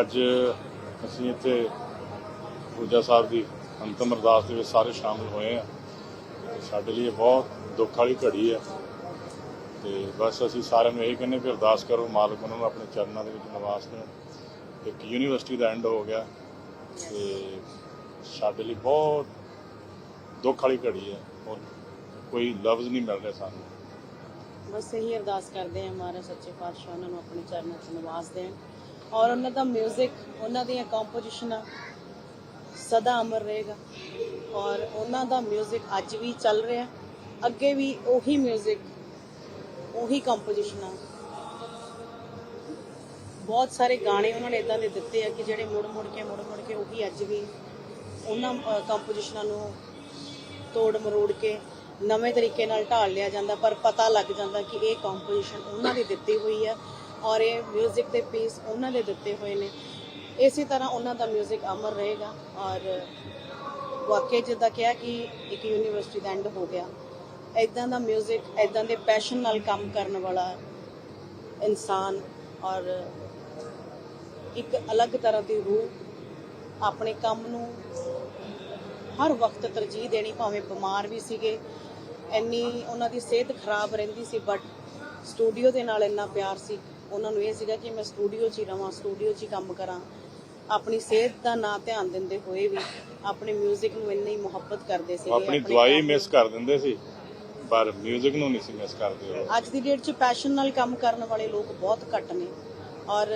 ਅੱਜ ਅਸੀਂ ਇੱਥੇ ਪੂਜਾ ਸਾਹਿਬ ਦੀ ਅੰਤਮ ਅਰਦਾਸ ਦੇ ਵਿੱਚ ਸਾਰੇ ਸ਼ਾਮਲ ਹੋਏ ਆ ਸਾਡੇ ਲਈ ਇਹ ਬਹੁਤ ਦੁੱਖ ਵਾਲੀ ਘੜੀ ਹੈ। ਤੇ ਬਸ ਅਸੀਂ ਸਾਰਿਆਂ ਨੂੰ ਇਹ ਕਹਿੰਦੇ ਵੀ ਅਰਦਾਸ ਕਰੋ, ਮਾਲਕ ਉਹਨਾਂ ਨੂੰ ਆਪਣੇ ਚਰਨਾਂ ਦੇ ਵਿੱਚ ਨਿਵਾਸ ਦੇਣ। ਇੱਕ ਯੂਨੀਵਰਸਿਟੀ ਦਾ ਐਂਡ ਹੋ ਗਿਆ। ਤੇ ਸਾਡੇ ਲਈ ਬਹੁਤ ਦੁੱਖ ਵਾਲੀ ਘੜੀ ਹੈ। ਔਰ ਕੋਈ ਲਫ਼ਜ਼ ਨਹੀਂ ਮਿਲ ਰਿਹਾ ਸਾਨੂੰ। ਬਸ ਇਹੀ ਅਰਦਾਸ ਕਰਦੇ ਹਾਂ ਮਹਾਰਾਜ ਸੱਚੇ ਪਾਤਸ਼ਾਹ ਉਹਨਾਂ ਨੂੰ ਆਪਣੇ ਚਰਨਾਂ 'ਚ ਨਿਵਾਸ ਦੇਣ। ਔਰ ਉਹਨਾਂ ਦਾ 뮤직 ਉਹਨਾਂ ਦੀਆਂ ਕੰਪੋਜੀਸ਼ਨਾਂ ਸਦਾ ਅਮਰ ਰਹੇਗਾ ਔਰ ਉਹਨਾਂ ਦਾ 뮤직 ਅੱਜ ਵੀ ਚੱਲ ਰਿਹਾ ਅੱਗੇ ਵੀ ਉਹੀ 뮤직 ਉਹੀ ਕੰਪੋਜੀਸ਼ਨਾਂ ਬਹੁਤ ਸਾਰੇ ਗਾਣੇ ਉਹਨਾਂ ਨੇ ਇਦਾਂ ਦੇ ਦਿੱਤੇ ਆ ਕਿ ਜਿਹੜੇ ਮੁੜ ਮੁੜ ਕੇ ਮੁੜ ਮੁੜ ਕੇ ਉਹੀ ਅੱਜ ਵੀ ਉਹਨਾਂ ਕੰਪੋਜੀਸ਼ਨਾਂ ਨੂੰ ਤੋੜ ਮਰੋੜ ਕੇ ਨਵੇਂ ਤਰੀਕੇ ਨਾਲ ਢਾਲ ਲਿਆ ਜਾਂਦਾ ਪਰ ਪਤਾ ਲੱਗ ਜਾਂਦਾ ਕਿ ਇਹ ਕੰਪੋਜੀਸ਼ਨ ਉਹਨਾਂ ਦੀ ਦਿੱਤੀ ਹੋਈ ਹੈ ਔਰ ਇਹ 뮤직 ਦੇ ਪੀਸ ਉਹਨਾਂ ਦੇ ਦਿੱਤੇ ਹੋਏ ਨੇ ਇਸੇ ਤਰ੍ਹਾਂ ਉਹਨਾਂ ਦਾ 뮤직 ਅਮਰ ਰਹੇਗਾ ਔਰ ਵਾਕਈ ਜਿੱਦਾਂ ਕਿਹਾ ਕਿ ਇੱਕ ਯੂਨੀਵਰਸਿਟੀ ਦਾ ਐਂਡ ਹੋ ਗਿਆ ਐਦਾਂ ਦਾ 뮤직 ਐਦਾਂ ਦੇ ਪੈਸ਼ਨ ਨਾਲ ਕੰਮ ਕਰਨ ਵਾਲਾ ਇਨਸਾਨ ਔਰ ਇੱਕ ਅਲੱਗ ਤਰ੍ਹਾਂ ਦੀ ਰੂਹ ਆਪਣੇ ਕੰਮ ਨੂੰ ਹਰ ਵਕਤ ਤਰਜੀਹ ਦੇਣੀ ਭਾਵੇਂ ਬਿਮਾਰ ਵੀ ਸੀਗੇ ਇੰਨੀ ਉਹਨਾਂ ਦੀ ਸਿਹਤ ਖਰਾਬ ਰਹਿੰਦੀ ਸੀ ਬਟ ਸਟੂਡੀਓ ਦੇ ਨਾਲ ਇੰਨਾ ਪਿਆਰ ਸੀ ਉਹਨਾਂ ਨੂੰ ਇਹ ਸੀਗਾ ਕਿ ਮੈਂ ਸਟੂਡੀਓ 'ਚ ਹੀ ਰਵਾਂ ਸਟੂਡੀਓ 'ਚ ਹੀ ਕੰਮ ਕਰਾਂ ਆਪਣੀ ਸਿਹਤ ਦਾ ਨਾ ਧਿਆਨ ਦਿੰਦੇ ਹੋਏ ਵੀ ਆਪਣੇ 뮤직 ਨੂੰ ਇੰਨੀ ਮੁਹੱਬਤ ਕਰਦੇ ਸੀ ਉਹ ਆਪਣੀ ਦਵਾਈ ਮਿਸ ਕਰ ਦਿੰਦੇ ਸੀ ਪਰ 뮤직 ਨੂੰ ਨਹੀਂ ਸੀ ਮਿਸ ਕਰਦੇ ਉਹ ਅੱਜ ਦੀ ਡੇਟ 'ਚ ਪੈਸ਼ਨ ਨਾਲ ਕੰਮ ਕਰਨ ਵਾਲੇ ਲੋਕ ਬਹੁਤ ਘੱਟ ਨੇ ਔਰ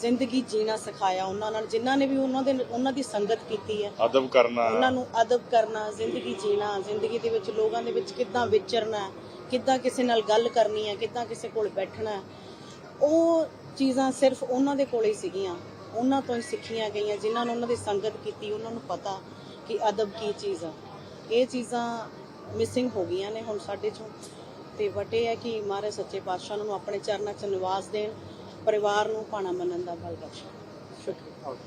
ਜ਼ਿੰਦਗੀ ਜੀਣਾ ਸਿਖਾਇਆ ਉਹਨਾਂ ਨਾਲ ਜਿਨ੍ਹਾਂ ਨੇ ਵੀ ਉਹਨਾਂ ਦੇ ਉਹਨਾਂ ਦੀ ਸੰਗਤ ਕੀਤੀ ਹੈ ਅਦਬ ਕਰਨਾ ਉਹਨਾਂ ਨੂੰ ਅਦਬ ਕਰਨਾ ਜ਼ਿੰਦਗੀ ਜੀਣਾ ਜ਼ਿੰਦਗੀ ਦੇ ਵਿੱਚ ਲੋਕਾਂ ਦੇ ਵਿੱਚ ਕਿੱਦਾਂ ਵਿਚਰਨਾ ਹੈ, ਕਿੱਦਾਂ ਕਿਸੇ ਨਾਲ ਗੱਲ ਕਰਨੀ ਹੈ ਕਿੱਦਾਂ ਕਿਸੇ ਕੋਲ ਬੈਠਣਾ ਹੈ। ਉਹ ਚੀਜ਼ਾਂ ਸਿਰਫ ਉਹਨਾਂ ਦੇ ਕੋਲੇ ਹੀ ਸੀਗੀਆਂ। ਉਹਨਾਂ ਤੋਂ ਹੀ ਸਿੱਖੀਆਂ ਗਈਆਂ, ਜਿਨ੍ਹਾਂ ਨੂੰ ਉਹਨਾਂ ਦੀ ਸੰਗਤ ਕੀਤੀ, ਉਹਨਾਂ ਨੂੰ ਪਤਾ ਕਿ ਅਦਬ ਕੀ ਚੀਜ਼ ਆ। ਇਹ ਚੀਜ਼ਾਂ ਮਿਸਿੰਗ ਹੋ ਗਈਆਂ ਨੇ ਹੁਣ ਸਾਡੇ ਚੋਂ। ਤੇ ਬਟ ਹੈ ਕਿ ਮਹਾਰਾਜ ਸੱਚੇ ਪਾਤਸ਼ਾਹ ਨੂੰ ਆਪਣੇ ਚਰਨਾਂ 'ਚ ਨਿਵਾਸ ਦੇਣ, ਪਰਿਵਾਰ ਨੂੰ ਭਾਣਾ ਮੰਨਣ ਦਾ ਬਲ ਬਖਸ਼ੇ ਸ਼ੁਕਰੀਆ।